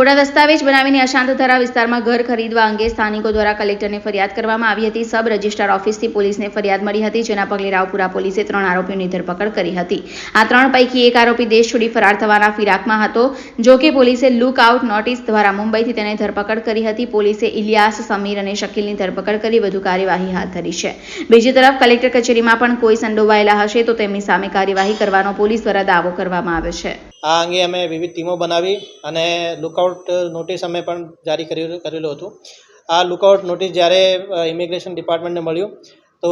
ખોટા દસ્તાવેજ બનાવીને અશાંતધારા વિસ્તારમાં ઘર ખરીદવા અંગે સ્થાનિકો દ્વારા કલેક્ટરને ફરિયાદ કરવામાં આવી હતી. સબ રજિસ્ટ્રાર ઓફિસથી પોલીસને ફરિયાદ મળી હતી, જેના પગલે રાવપુરા પોલીસે ત્રણ આરોપીઓની ધરપકડ કરી હતી. આ ત્રણ પૈકી એક આરોપી દેશ છોડી ફરાર થવાના ફિરાકમાં હતો, જો કે પોલીસે લુક આઉટ નોટિસ દ્વારા મુંબઈથી તેને ધરપકડ કરી હતી. પોલીસે ઇલિયાસ, સમીર અને શકીલની ધરપકડ કરી વધુ કાર્યવાહી હાથ ધરી છે. બીજી તરફ, કલેક્ટર કચેરીમાં પણ કોઈ સંડોવાયેલા હશે, તો તેમની સામે કાર્યવાહી કરવાનો પોલીસ દ્વારા દાવો કરવામાં આવ્યો છે. આ અંગે અમે વિવિધ ટીમો બનાવી અને લુકઆઉટ નોટિસ અમે પણ જારી કર્યું, કરેલું હતું. આ લુકઆઉટ નોટિસ જ્યારે ઇમિગ્રેશન ડિપાર્ટમેન્ટને મળ્યું, તો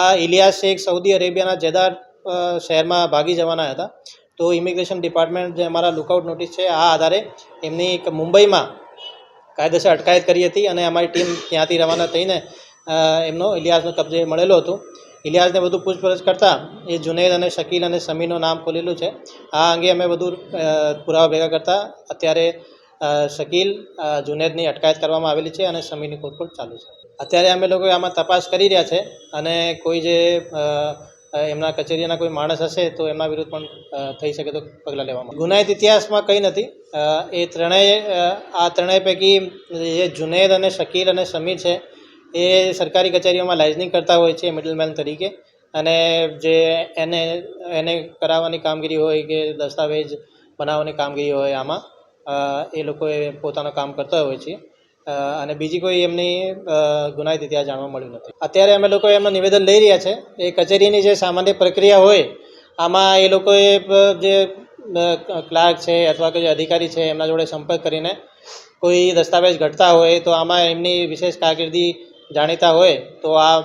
આ ઇલિયાસ શેખ સૌદી અરેબિયાના જેદાર શહેરમાં ભાગી જવાના હતા. તો ઇમિગ્રેશન ડિપાર્ટમેન્ટ જે અમારા લુકઆઉટ નોટિસ છે, આ આધારે એમની મુંબઈમાં કાયદેસર અટકાયત કરી હતી અને અમારી ટીમ ત્યાંથી રવાના થઈને એમનો ઇલિયાસનો કબજે મળેલો હતો. ઇલિયાસને બધું પૂછપરછ કરતાં એ જુનેદ અને શકીલ અને સમીરનું નામ ખોલેલું છે. આ અંગે અમે બધું પુરાવા ભેગા કરતાં. અત્યારે શકીલ જુનેદની અટકાયત કરવામાં આવેલી છે અને સમીની શોધખોળ ચાલુ છે. અત્યારે અમે લોકો આમાં તપાસ કરી રહ્યા છે અને કોઈ જે એમના કચેરીના કોઈ માણસ હશે તો એમના વિરુદ્ધ પણ થઈ શકે તો પગલાં લેવામાં ગુનાહિત ઇતિહાસમાં કંઈ નથી. એ ત્રણેય આ ત્રણેય પૈકી જે જુનેદ અને શકીલ અને સમીર છે, એ સરકારી કચેરીઓમાં લાઇઝનિંગ કરતા હોય છે મિડલમેન તરીકે અને જે એને એને કરાવવાની કામગીરી હોય કે દસ્તાવેજ બનાવવાની કામગીરી હોય આમાં એ લોકોએ પોતાનું કામ કરતા હોય છે. અને બીજી કોઈ એમની ગુનાહિત ત્યાં જાણવા મળ્યું નથી. અત્યારે અમે લોકો એમનું નિવેદન લઈ રહ્યા છે. એ કચેરીની જે સામાન્ય પ્રક્રિયા હોય, આમાં એ લોકોએ જે ક્લાર્ક છે અથવા કે જે અધિકારી છે એમના જોડે સંપર્ક કરીને કોઈ દસ્તાવેજ ઘટતા હોય તો આમાં એમની વિશેષ કારકિર્દી જાણીતા હોય તો આ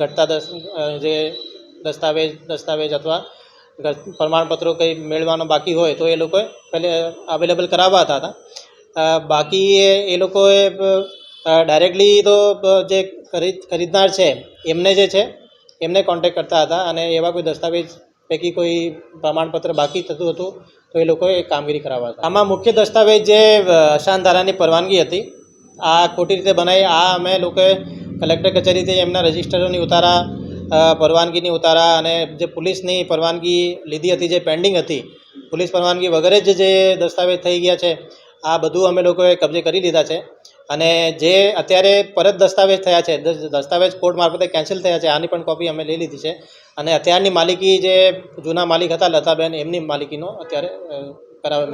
ઘટતા જે દસ્તાવેજ દસ્તાવેજ અથવા પ્રમાણપત્રો કંઈ મેળવવાનો બાકી હોય તો એ લોકોએ પહેલે અવેલેબલ કરાવવાતા હતા બાકી એ લોકોએ ડાયરેક્ટલી તો જે ખરીદ, ખરીદનાર છે, એમને જે છે, એમને કોન્ટેક કરતા હતા અને એવા કોઈ દસ્તાવેજ પૈકી કોઈ પ્રમાણપત્ર બાકી થતું હતું તો એ લોકોએ કામગીરી કરાવવા આમાં મુખ્ય દસ્તાવેજ જે શાનધારાની પરવાનગી હતી, આ ખોટી રીતે બનાવી આ અમે લોકોએ કલેક્ટર કચેરીથી એમના રજિસ્ટરોની ઉતારા પરવાનગીની ઉતારા અને જે પોલીસની પરવાનગી લીધી હતી, જે પેન્ડિંગ હતી, પોલીસ પરવાનગી વગેરે જ જે દસ્તાવેજ થઈ ગયા છે, આ બધું અમે લોકોએ કબજે કરી લીધા છે. અને જે અત્યારે પરત દસ્તાવેજ થયા છે દસ્તાવેજ કોર્ટ મારફતે કેન્સલ થયા છે, આની પણ કોપી અમે લઈ લીધી છે. અને અત્યારની માલિકી જે જૂના માલિક હતા, લતાબેન, એમની માલિકીનો અત્યારે કરાવવામાં